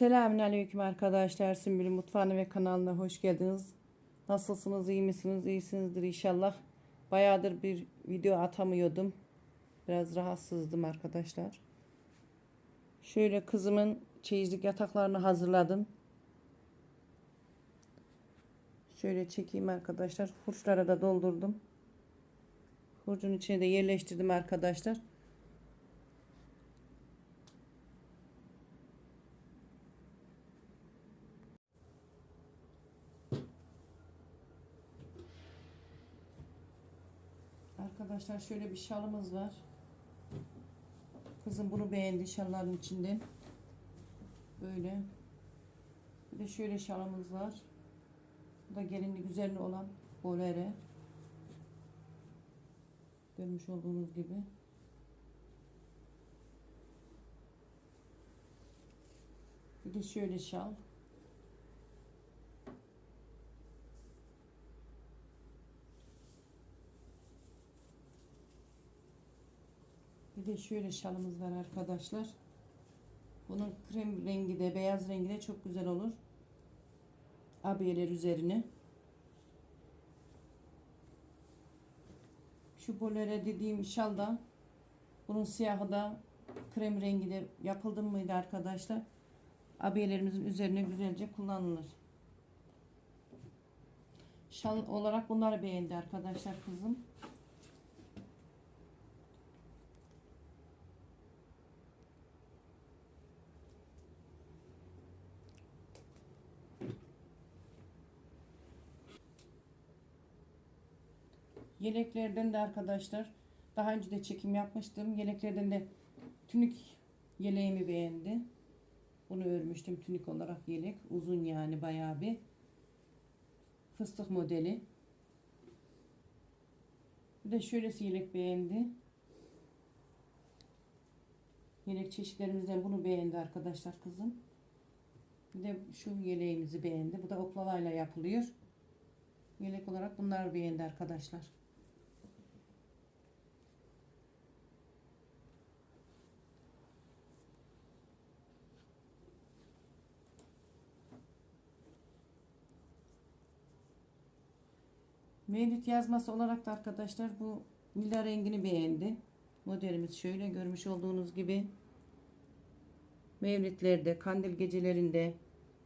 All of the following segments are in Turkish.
Selamünaleyküm arkadaşlar. Sümbül Mutfağı'na ve kanalına hoş geldiniz. Nasılsınız? iyi misiniz? İyisinizdir inşallah. Bayağıdır bir video atamıyordum. Biraz rahatsızdım arkadaşlar. Şöyle kızımın çeyizlik yataklarını hazırladım. Şöyle çekeyim arkadaşlar. Hurçlara da doldurdum. Hurcun içine de yerleştirdim arkadaşlar. Arkadaşlar şöyle bir şalımız var. Kızım bunu beğendi şalların içinden. Böyle. Bir de şöyle şalımız var. Bu da gelinlik üzerine olan bolere. Görmüş olduğunuz gibi. Bir de şöyle şal. De şöyle şalımız var arkadaşlar. Bunun krem rengi de beyaz rengi de çok güzel olur. Abiyeler üzerine. Şu bolere dediğim şal da bunun siyahı da krem rengi de yapıldı mıydı arkadaşlar? Abiyelerimizin üzerine güzelce kullanılır. Şal olarak bunları beğendi arkadaşlar kızım. Yeleklerden de arkadaşlar daha önce de çekim yapmıştım. Yeleklerden de tünik yeleğimi beğendi. Bunu örmüştüm tünik olarak yelek. Uzun yani bayağı bir. Fıstık modeli. Bir de şöylesi yelek beğendi. Yelek çeşitlerimizden bunu beğendi arkadaşlar kızım. Bir de şu yeleğimizi beğendi. Bu da oklalayla yapılıyor. Yelek olarak bunlar beğendi arkadaşlar. Mevlüt yazması olarak da arkadaşlar bu lila rengini beğendi. Modelimiz şöyle görmüş olduğunuz gibi. Mevlitlerde, kandil gecelerinde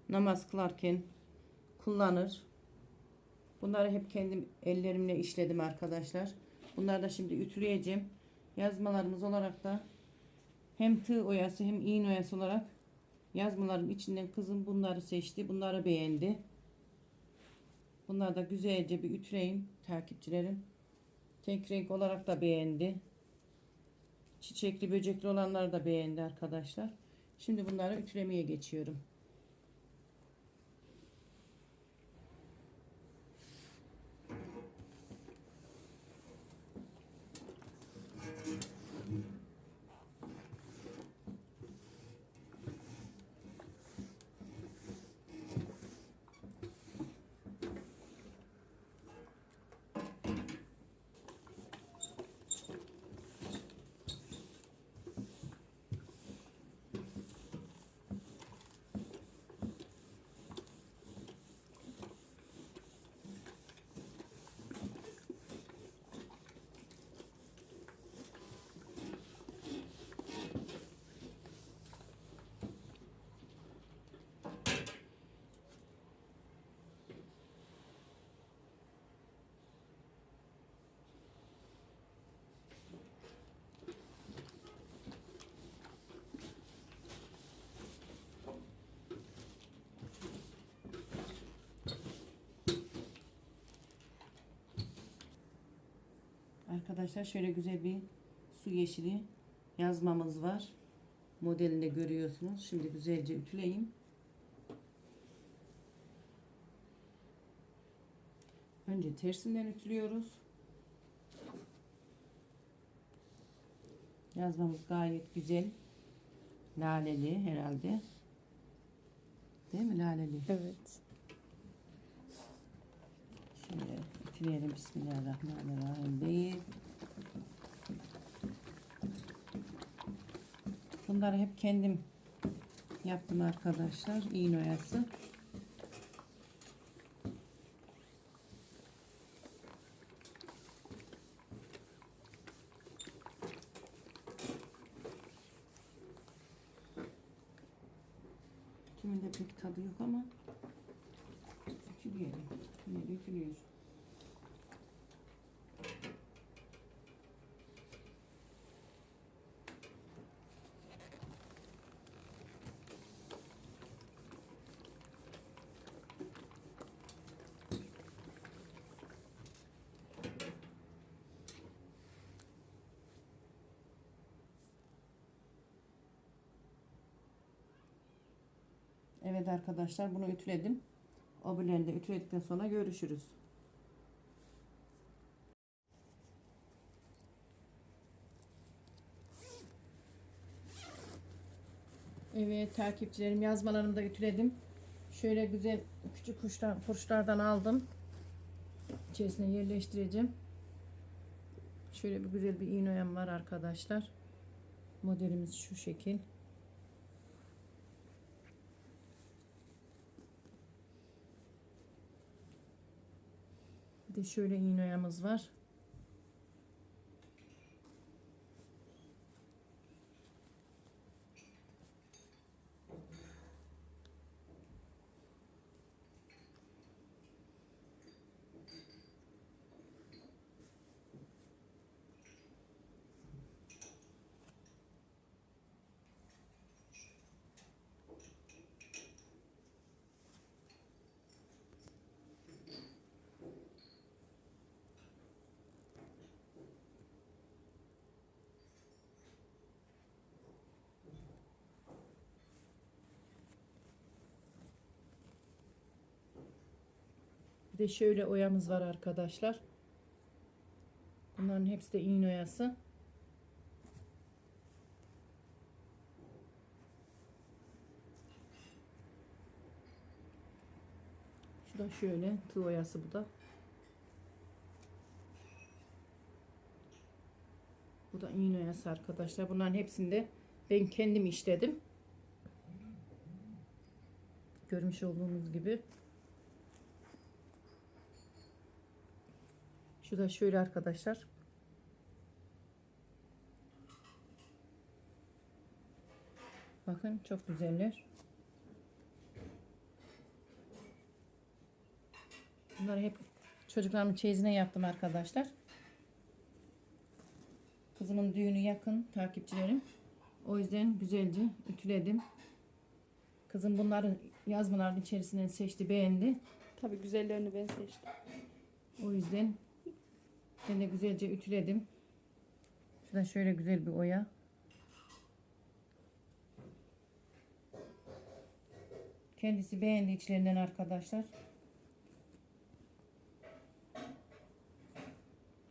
namaz kılarken kullanır. Bunları hep kendim ellerimle işledim arkadaşlar. Bunları da şimdi ütüleyeceğim. Yazmalarımız olarak da hem tığ oyası hem iğne oyası olarak yazmaların içinden kızım bunları seçti. Bunları beğendi. Bunları da güzelce bir ütüleyim takipçilerim. Tek renk olarak da beğendi. Çiçekli böcekli olanları da beğendi arkadaşlar. Şimdi bunları ütülemeye geçiyorum. Arkadaşlar şöyle güzel bir su yeşili yazmamız var. Modelinde görüyorsunuz. Şimdi güzelce ütüleyeyim. Önce tersinden ütülüyoruz. Yazmamız gayet güzel. Laleli herhalde. Değil mi laleli? Evet. Ütüleyelim. Bismillahirrahmanirrahim değil. Bunları hep kendim yaptım arkadaşlar. İğne oyası. Kimin de pek tadı yok ama ütülüyor. Yine ütülüyor. Evet arkadaşlar bunu ütüledim. Öbürlerini de ütüledikten sonra görüşürüz. Evet takipçilerim yazmalarımı da ütüledim. Şöyle güzel küçük kuşlar, fırçlardan aldım. İçerisine yerleştireceğim. Şöyle bir güzel bir iğne oyam var arkadaşlar. Modelimiz şu şekil. De şöyle iğne oyamız var. Bir de şöyle oyamız var arkadaşlar. Bunların hepsi de iğne oyası. Şu da şöyle tığ oyası bu da. Bu da iğne oyası arkadaşlar. Bunların hepsinde ben kendim işledim. Görmüş olduğunuz gibi. Şu da şöyle arkadaşlar. Bakın çok güzeller. Bunları hep çocuklarımın çeyizine yaptım arkadaşlar. Kızımın düğünü yakın takipçilerim. O yüzden güzelce ütüledim. Kızım bunları yazmaların içerisinden seçti, beğendi. Tabii güzellerini ben seçtim. O yüzden ben de güzelce ütüledim. Şurada şöyle güzel bir oya. Kendisi beğendi içlerinden arkadaşlar.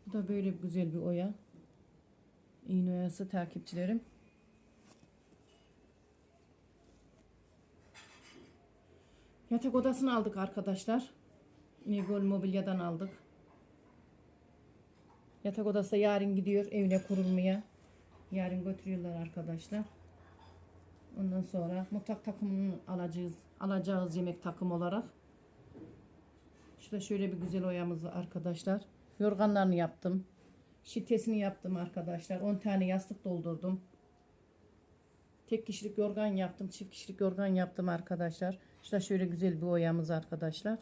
Bu da böyle güzel bir oya. İğne oyası takipçilerim. Yatak odasını aldık arkadaşlar. İnegöl Mobilya'dan aldık. Yatak odası da yarın gidiyor evine kurulmaya. Yarın götürüyorlar arkadaşlar. Ondan sonra mutfak takımını alacağız. Alacağız yemek takım olarak. Şurada şöyle bir güzel oyamız var arkadaşlar. Yorganlarını yaptım. Şitesini yaptım arkadaşlar. 10 tane yastık doldurdum. Tek kişilik yorgan yaptım. Çift kişilik yorgan yaptım arkadaşlar. Şurada şöyle güzel bir oyamız arkadaşlar.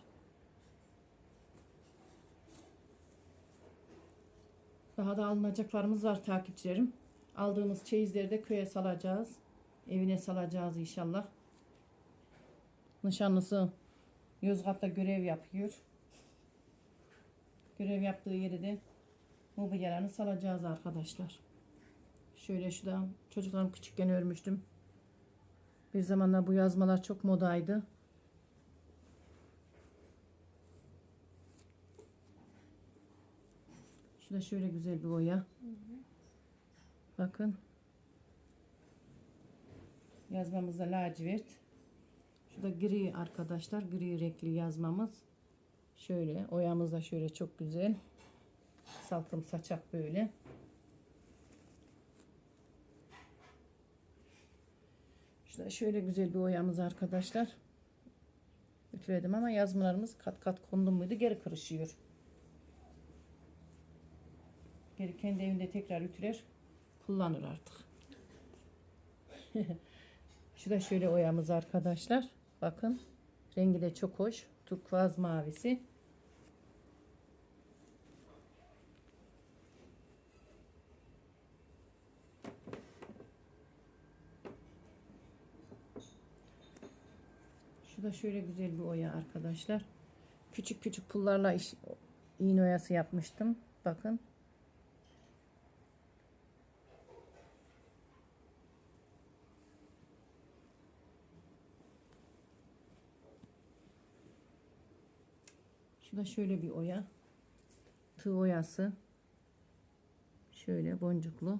Daha da alınacaklarımız var takipçilerim. Aldığımız çeyizleri de köye salacağız. Evine salacağız inşallah. Nişanlısı Yozgat'ta görev yapıyor. Görev yaptığı yeri de mobilyalarını salacağız arkadaşlar. Şöyle şuradan çocuklarım küçükken örmüştüm. Bir zamanlar bu yazmalar çok modaydı. Şurada şöyle güzel bir oya. Bakın. Yazmamız da lacivert. Şurada gri arkadaşlar. Gri renkli yazmamız. Şöyle. Oyamız da şöyle çok güzel. Salkım saçak böyle. Şurada şöyle güzel bir oyamız arkadaşlar. Ütüledim ama yazmalarımız kat kat kondu muydu geri kırışıyor. Geri kendi evinde tekrar ütüler kullanır artık. Şu da şöyle oyamız arkadaşlar. Bakın rengi de çok hoş. Turkuaz mavisi. Şu da şöyle güzel bir oya arkadaşlar. Küçük küçük pullarla iş, iğne oyası yapmıştım. Bakın. Şu da şöyle bir oya. Tığ oyası. Şöyle boncuklu.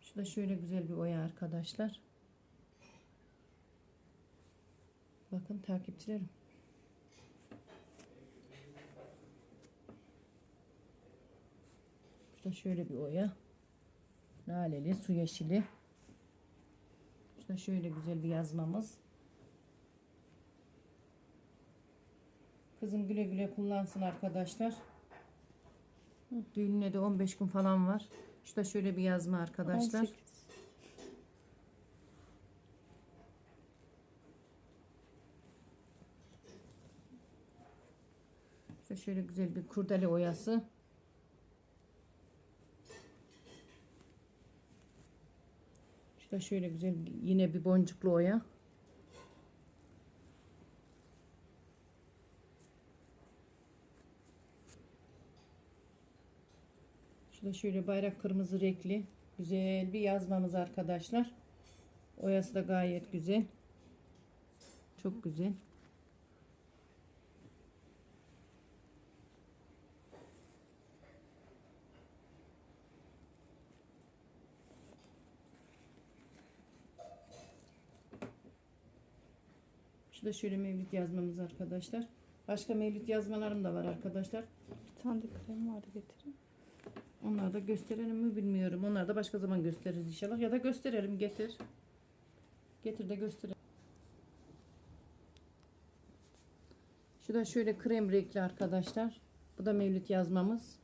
Şu da şöyle güzel bir oya arkadaşlar. Bakın takipçilerim. Şu da şöyle bir oya. Laleli, su yeşili. Da şöyle güzel bir yazmamız. Kızım güle güle kullansın arkadaşlar. Düğününe de 15 gün falan var. Şu da şöyle bir yazma arkadaşlar. 18. İşte şöyle güzel bir kurdele oyası. İşte şöyle güzel yine bir boncuklu oya. Şurada şöyle bayrak kırmızı renkli güzel bir yazmamız arkadaşlar. Oyası da gayet güzel. Çok güzel. Da şöyle mevlüt yazmamız arkadaşlar. Başka mevlüt yazmalarım da var arkadaşlar. Bir tane de krem vardı getireyim. Onları da gösterelim mi bilmiyorum. Onları da başka zaman gösteririz inşallah. Ya da gösterelim getir. Getir de gösterelim. Şu da şöyle krem renkli arkadaşlar. Bu da mevlüt yazmamız.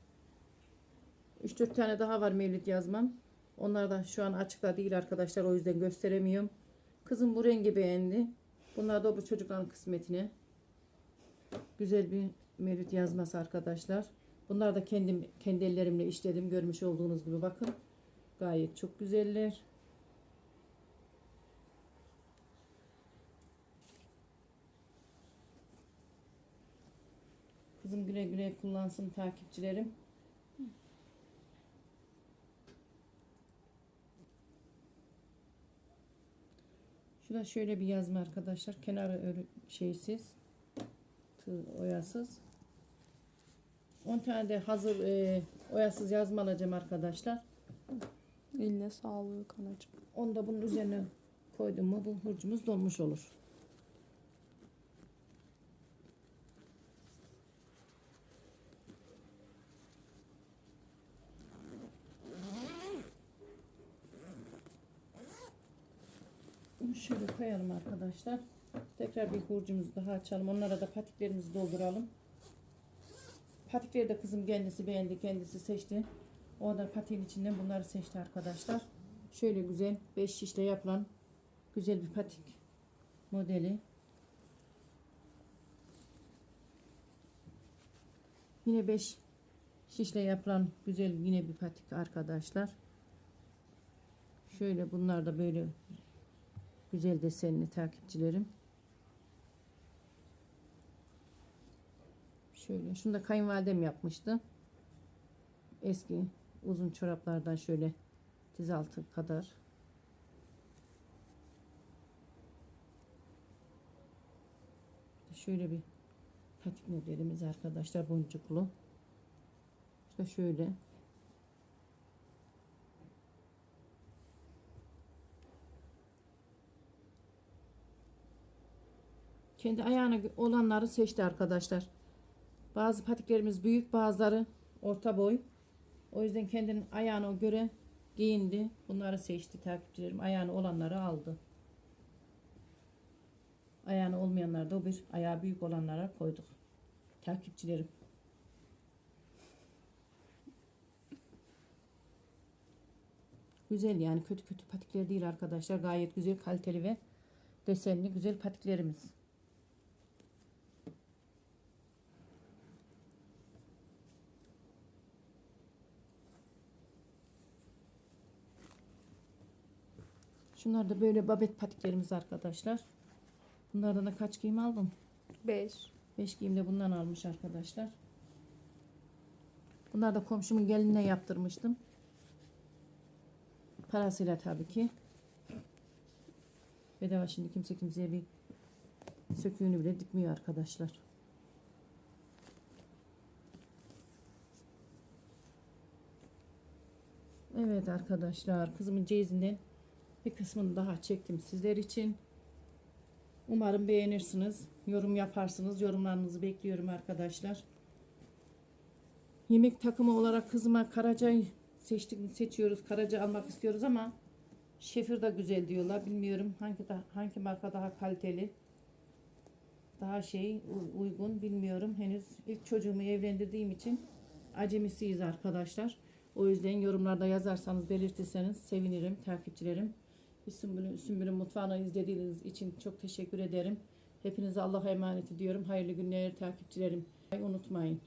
3-4 tane daha var mevlüt yazmam. Onlar da şu an açıkta değil arkadaşlar. O yüzden gösteremiyorum. Kızım bu rengi beğendi. Bunlar da bu çocukların kısmetine. Güzel bir mevlüt yazması arkadaşlar. Bunlar da kendim kendi ellerimle işledim. Görmüş olduğunuz gibi bakın. Gayet çok güzeller. Kızım güle güle kullansın takipçilerim. Şu da şöyle bir yazma arkadaşlar. Kenarı örü şeysiz. Tığ oyasız. 10 tane de hazır e, oyasız yazma alacağım arkadaşlar. Eline sağlık anacığım. Onu da bunun üzerine koydum mu bu hurcumuz dolmuş olur. Şöyle koyalım arkadaşlar. Tekrar bir hurcumuzu daha açalım. Onlara da patiklerimizi dolduralım. Patikleri de kızım kendisi beğendi, kendisi seçti. O da patiğin içinden bunları seçti arkadaşlar. Şöyle güzel 5 şişle yapılan güzel bir patik modeli. Yine 5 şişle yapılan güzel yine bir patik arkadaşlar. Şöyle bunlar da böyle güzel desenli takipçilerim. Şöyle şunu da kayınvalidem yapmıştı. Eski uzun çoraplardan şöyle diz altı kadar. Şöyle bir patik modelimiz arkadaşlar boncuklu. İşte şöyle. Kendi ayağına olanları seçti arkadaşlar. Bazı patiklerimiz büyük bazıları Orta boy. O yüzden kendinin ayağına göre giyindi. Bunları seçti takipçilerim. Ayağını olanları aldı. Ayağını olmayanlar da o bir ayağı büyük olanlara koyduk. Takipçilerim. Güzel yani kötü kötü patikler değil arkadaşlar. Gayet güzel kaliteli ve desenli güzel patiklerimiz. Şunlar da böyle babet patiklerimiz arkadaşlar. Bunlardan da kaç giyim aldım? 5. 5 giyim de bundan almış arkadaşlar. Bunlar da komşumun gelinine yaptırmıştım. Parasıyla tabii ki. Bedava şimdi kimse kimseye bir söküğünü bile dikmiyor arkadaşlar. Evet arkadaşlar kızımın ceyizinden bir kısmını daha çektim sizler için. Umarım beğenirsiniz. Yorum yaparsınız. Yorumlarınızı bekliyorum arkadaşlar. Yemek takımı olarak kızıma karacay seçtik, seçiyoruz. Karaca almak istiyoruz ama şefir de güzel diyorlar. Bilmiyorum hangi da, hangi marka daha kaliteli. Daha şey uygun bilmiyorum. Henüz ilk çocuğumu evlendirdiğim için acemisiyiz arkadaşlar. O yüzden yorumlarda yazarsanız belirtirseniz sevinirim takipçilerim. Sümbül'ün, Sümbül'ün mutfağını izlediğiniz için çok teşekkür ederim. Hepinize Allah'a emanet ediyorum. Hayırlı günler takipçilerim. Unutmayın.